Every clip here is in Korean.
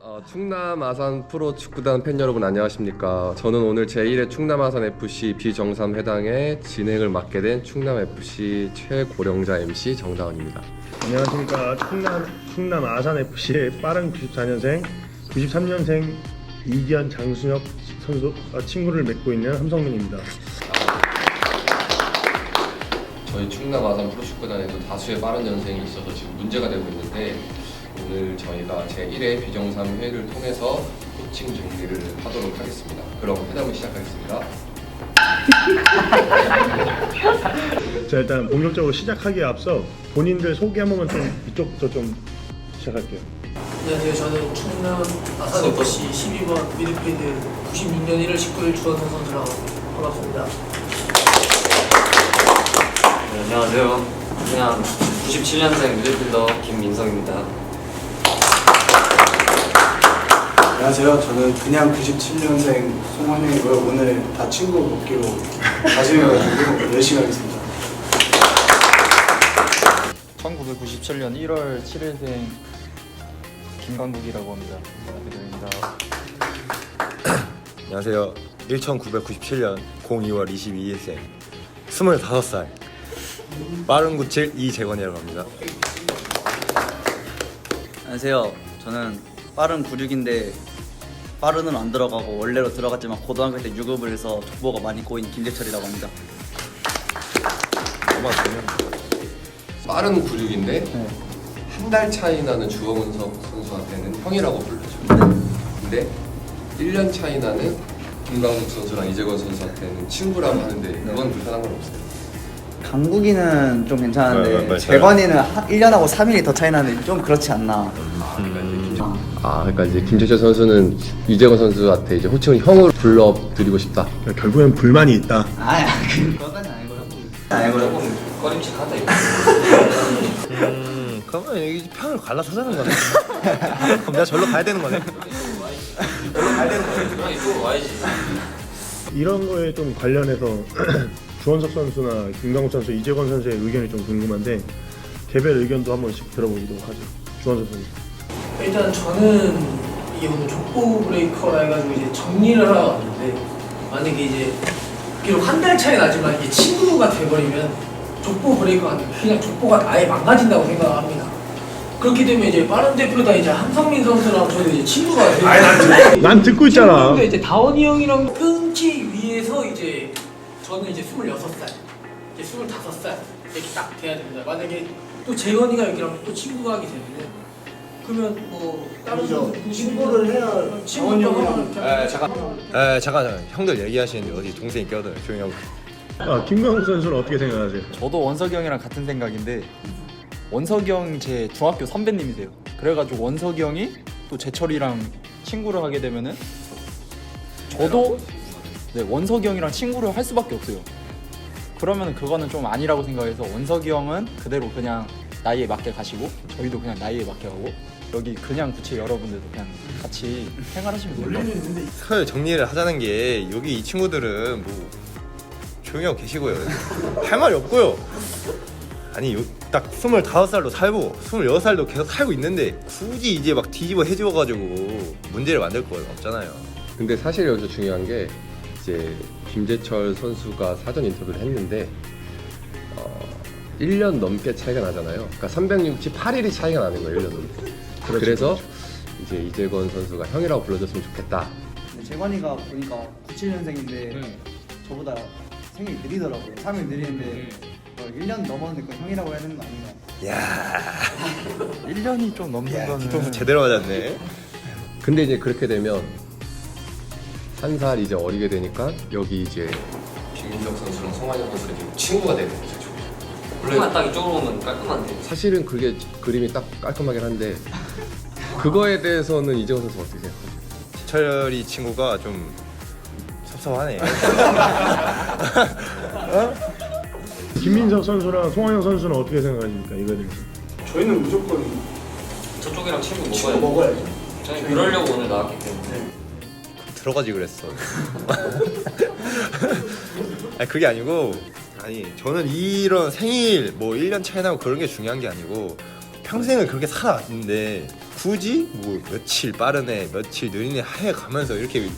어, 충남 아산 프로 축구단 팬 여러분 안녕하십니까? 저는 오늘 제1회 충남 아산 FC 비정삼 회당의 진행을 맡게 된 충남 FC 최고령자 MC 정다원입니다. 안녕하십니까 충남 충남 아산 FC의 빠른 94년생 93년생 이기현 장순혁 선수 아, 친구를 맺고 있는 함성민입니다. 저희 충남 아산 프로 축구단에도 다수의 빠른 연생이 있어서 지금 문제가 되고 있는데 오늘 저희가 제1회 비정삼 회의를 통해서 코칭 정리를 하도록 하겠습니다. 그럼 회담을 시작하겠습니다. 자 일단 본격적으로 시작하기에 앞서 본인들 소개 한 번만 좀 이쪽부터 좀 시작할게요. 안녕하세요. 저는 충남 아산 FC 12번 미드필드 96년 1월 19일 주원성 선수라고 합니다. 반갑습니다. 네, 안녕하세요. 그냥 97년생 미드필더 김민성입니다. 안녕하세요. 저는 그냥 97년생 송환영이고요. 오늘 다 친구 먹기로 다짐해가지고 열심히 하겠습니다. 1997년 1월 7일생 김강국이라고 합니다. 부탁드립니다. 안녕하세요. 1997년 02월 22일생 25살 빠른 97 이재건이라고 합니다. 안녕하세요. 저는 빠른 96인데 빠른은 안 들어가고 원래로 들어갔지만 고등학교 때 유급을 해서 족보가 많이 꼬인 김재철이라고 합니다. 아마 저는 빠른 96인데 한 달 차이 나는 주원석 선수한테는 형이라고 불러줘. 근데 1년 차이 나는 김광석 선수랑 이재건 선수한테는 친구라고 하는데 그건 불편한 건 없어요. 강국이는 좀 네, 네, 괜찮은데 네, 재건이는 1년하고 3일이 더 차이 나는데 좀 그렇지 않나. 아, 그러니까 이제 김재철 선수는 이재건 선수한테 이제 호칭을 형으로 불러드리고 싶다. 그러니까 결국엔 불만이 있다. 아야 그거까지 아니고요. 아니고요. 꺼림칙하다 이거. 음 그러면 이 편을 갈라서 자는 거네. 그럼 내가 절로 가야 되는 거네. 아니 또 와야지. 이런 거에 좀 관련해서 주원석 선수나 김강욱 선수, 이재건 선수의 의견이 좀 궁금한데 개별 의견도 한 번씩 들어보도록 하죠. 주원석 선수. 일단 저는 이게 오늘 족보 브레이커라 해가지고 이제 정리를 하러 왔는데 만약에 이제 비록 한 달 차이 나지만 이게 친구가 돼버리면 족보 브레이커가 아니라 그냥 족보가 아예 망가진다고 생각합니다. 그렇게 되면 이제 빠른 대표다 이제 한성민 선수랑 저도 이제 친구가 되고 난 듣고 있잖아. 친구인데 이제 다원이 형이랑 끊기 위해서 이제 저는 이제 26살, 이제 25살 이렇게 딱 돼야 됩니다. 만약에 또 재건이가 여기랑 또 친구가 하게 되면은 그러면 뭐 다른 선수 친구를 해야 친구도 하면 에 잠깐. 에 잠깐 잠깐. 형들 얘기하시는데 어디 동생이 껴들어 조용히 하고. 아, 김강욱 선수는 어떻게 생각하세요? 저도 원석이 형이랑 같은 생각인데 원석이 형 제 중학교 선배님이세요. 그래가지고 원석이 형이 또 제철이랑 친구를 하게 되면은 저도 네, 원석이 형이랑 친구를 할 수밖에 없어요. 그러면 그거는 좀 아니라고 생각해서 원석이 형은 그대로 그냥 나이에 맞게 가시고 저희도 그냥 나이에 맞게 가고 여기 그냥 구치 여러분들도 그냥 같이 생활하시면 같아요. 설 정리를 하자는 게 여기 이 친구들은 뭐 조용히 하고 계시고요. 할 말이 없고요. 아니 요, 딱 25살도 살고 26살도 계속 살고 있는데 굳이 이제 막 뒤집어 해줘가지고 문제를 만들 거 없잖아요. 근데 사실 여기서 중요한 게 이제 김재철 선수가 사전 인터뷰를 했는데 어, 1년 넘게 차이가 나잖아요. 그러니까 368일이 차이가 나는 거예요, 1년 넘게. 그렇죠, 그래서 그렇죠. 이제 이재건 선수가 형이라고 불러줬으면 좋겠다. 근데 재건이가 보니까 97년생인데 저보다 생일이 느리더라고요. 3일 느리는데 뭐 1년 넘었는데 그 형이라고 해야 되는 거 아닌가? 야, 1년이 좀 넘는 야 거는 뒤통수 제대로 맞았네. 근데 이제 그렇게 되면 한 살 이제 어리게 되니까 여기 이제 김민석 선수랑 송환영 선수가 지금 친구가 되는 거죠. 원래 딱 이쪽으로 오면 깔끔한데. 사실은 그게 그림이 딱 깔끔하긴 한데 그거에 대해서는 이재건 선수 어떻게 생각하세요? 철이 친구가 좀 섭섭하네. 김민석 선수랑 송환영 선수는 어떻게 생각하십니까? 이거에 대해서. 저희는 무조건 저쪽이랑 친구 친구 먹어야 돼. 먹어야죠. 저희 그러려고 오늘 나왔기 때문에. 들어가지 그랬어. 아니 그게 아니고 아니 저는 이런 생일 뭐 1년 차이 나고 그런 게 중요한 게 아니고 평생을 그렇게 살아왔는데 굳이 뭐 며칠 빠르네 며칠 느리네 해 가면서 이렇게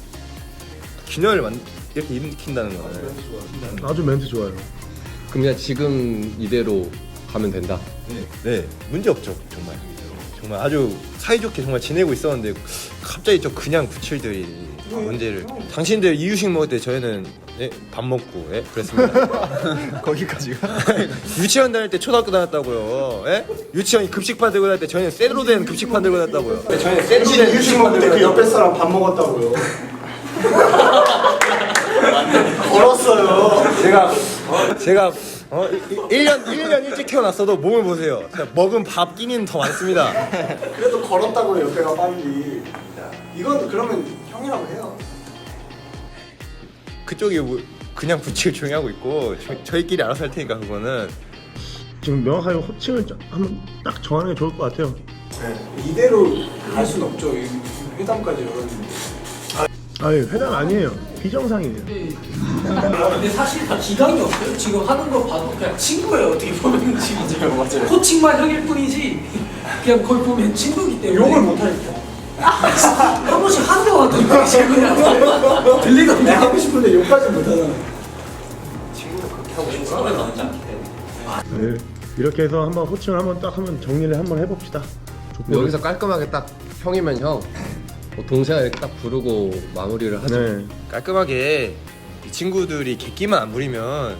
균열을 만 이렇게 일으킨다는 거는 아주 멘트 좋아요. 그럼 그냥 지금 이대로 가면 된다. 네. 문제 없죠 정말. 정말 아주 사이좋게 정말 지내고 있었는데 갑자기 저 그냥 구칠들이 문제를. 당신들 이유식 먹을 때 저희는 예, 밥 먹고 예? 그랬습니다 거기까지가 유치원 다닐 때 초등학교 다녔다고요 예? 유치원 급식판 들고 다닐 때 저희는 셋으로 된 급식판 들고 다녔다고요 저희는 셋으로 된 이유식 먹을 때그 옆에 사람 밥 먹었다고요. 걸었어요. 제가 제가 어, 1년 1년 일찍 태어났어도 몸을 보세요. 제가 먹은 밥 끼니는 더 많습니다. 그래도 걸었다고요 옆에가 빨리. 이건 그러면 형이라고 해요. 그쪽이 뭐 그냥 부치를 조용히 하고 있고 저, 저희끼리 알아서 할 테니까 그거는 지금 명확하게 호칭을 좀 한번 딱 정하는 게 좋을 것 같아요. 이대로 할순 없죠. 이 회담까지 열었는데. 아니 회담 아니에요. 비정상이에요. 근데, 근데 사실 다 기강이 없어요. 지금 하는 거 봐도 그냥 친구예요. 어떻게 보면 지금 맞아요, 맞아요. 코칭만 형일 뿐이지 그냥 거의 보면 친구기 때문에 욕을 못 하니까. 한 번씩 하는 거 같은데 지금 들리던데. 내가 하고 싶은데 욕까지 못 하잖아. 서로에 맞지 않기 때문에. 네. 이렇게 해서 한번 호칭을 한번 딱 한번 정리를 한번 해봅시다. 족보를. 여기서 깔끔하게 딱 형이면 형, 뭐 동생아 이렇게 딱 부르고 마무리를 하죠. 네. 깔끔하게 이 친구들이 객기만 안 부리면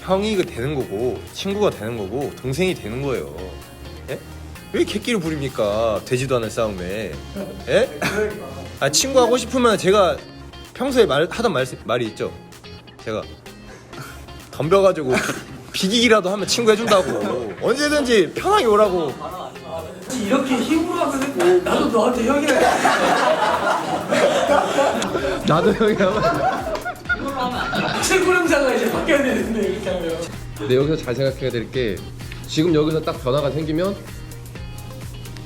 형이 그 되는 거고 친구가 되는 거고 동생이 되는 거예요. 예? 왜 객기를 부립니까? 되지도 않을 싸움에. 예? 아 친구 하고 싶으면 제가 평소에 말 하던 말, 말이 있죠. 제가 덤벼가지고 비기기라도 하면 친구 해준다고 언제든지 편하게 오라고 이렇게 힘으로 하면 나도 너한테 형이라 나도 형이라면. 최고 형사가 이제 바뀌어야 되는데 이렇게 하면 근데 여기서 잘 생각해야 될 게 지금 여기서 딱 변화가 생기면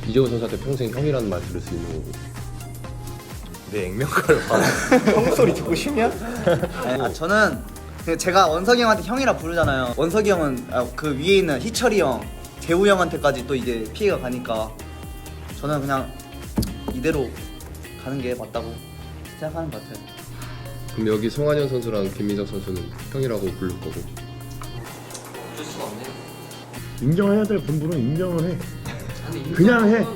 이재호 선수한테 평생 형이라는 말 들을 수 있는 거고. 내 액면가를 봐. 형 소리 듣고 싶냐? 아, 저는 그 제가 원석이 형한테 형이라 부르잖아요. 원석이 형은 아, 그 위에 있는 희철이 형, 재우 형한테까지 또 이제 피해가 가니까 저는 그냥 이대로 가는 게 맞다고 생각하는 것 같아요. 그럼 여기 송한현 선수랑 김민석 선수는 형이라고 부를 거고. 어쩔 수가 없네요. 인정해야 될 분들은 인정을 해. 그냥 해.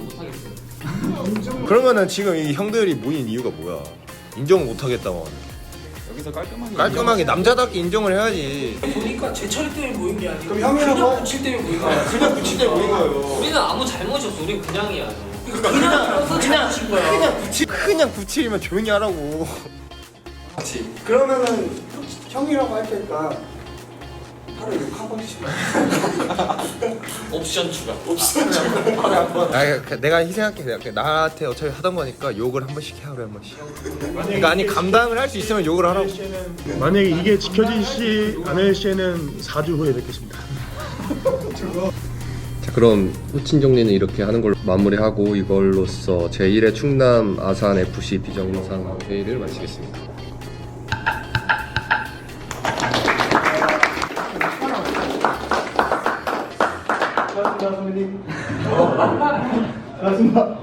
그러면은 지금 이 형들이 모인 이유가 뭐야? 인정을 못 하겠다고 하는. 여기서 깔끔하게 깔끔하게 남자답게 인정을 해야지. 보니까 제철이 때문에 모인 게 아니고 그럼 그냥 붙일 때문에 모인 거야 그냥 붙일 때 모인 거예요. 우리는 아무 잘못이 없어. 우린 그냥이야. 그냥 그냥 잘못인 거야 그냥 붙일 그냥 붙이면 조용히 하라고. 그러면은 형이라고 할 테니까 하루에 욕 한 번씩. 옵션 추가. 아, 그 내가 희생할게. 내가 그냥 나한테 어차피 하던 거니까 욕을 한 번씩 해 하루에 한 번씩. 그러니까 아니 감당을 할 수 있으면 욕을 하라고. 만약에 이게 지켜지지 않을 시에는 4주 후에 뵙겠습니다. 자 그럼 호칭 정리는 이렇게 하는 걸로 마무리하고 이걸로써 제1회 충남 아산 FC 비정상 회의를 마치겠 습니다.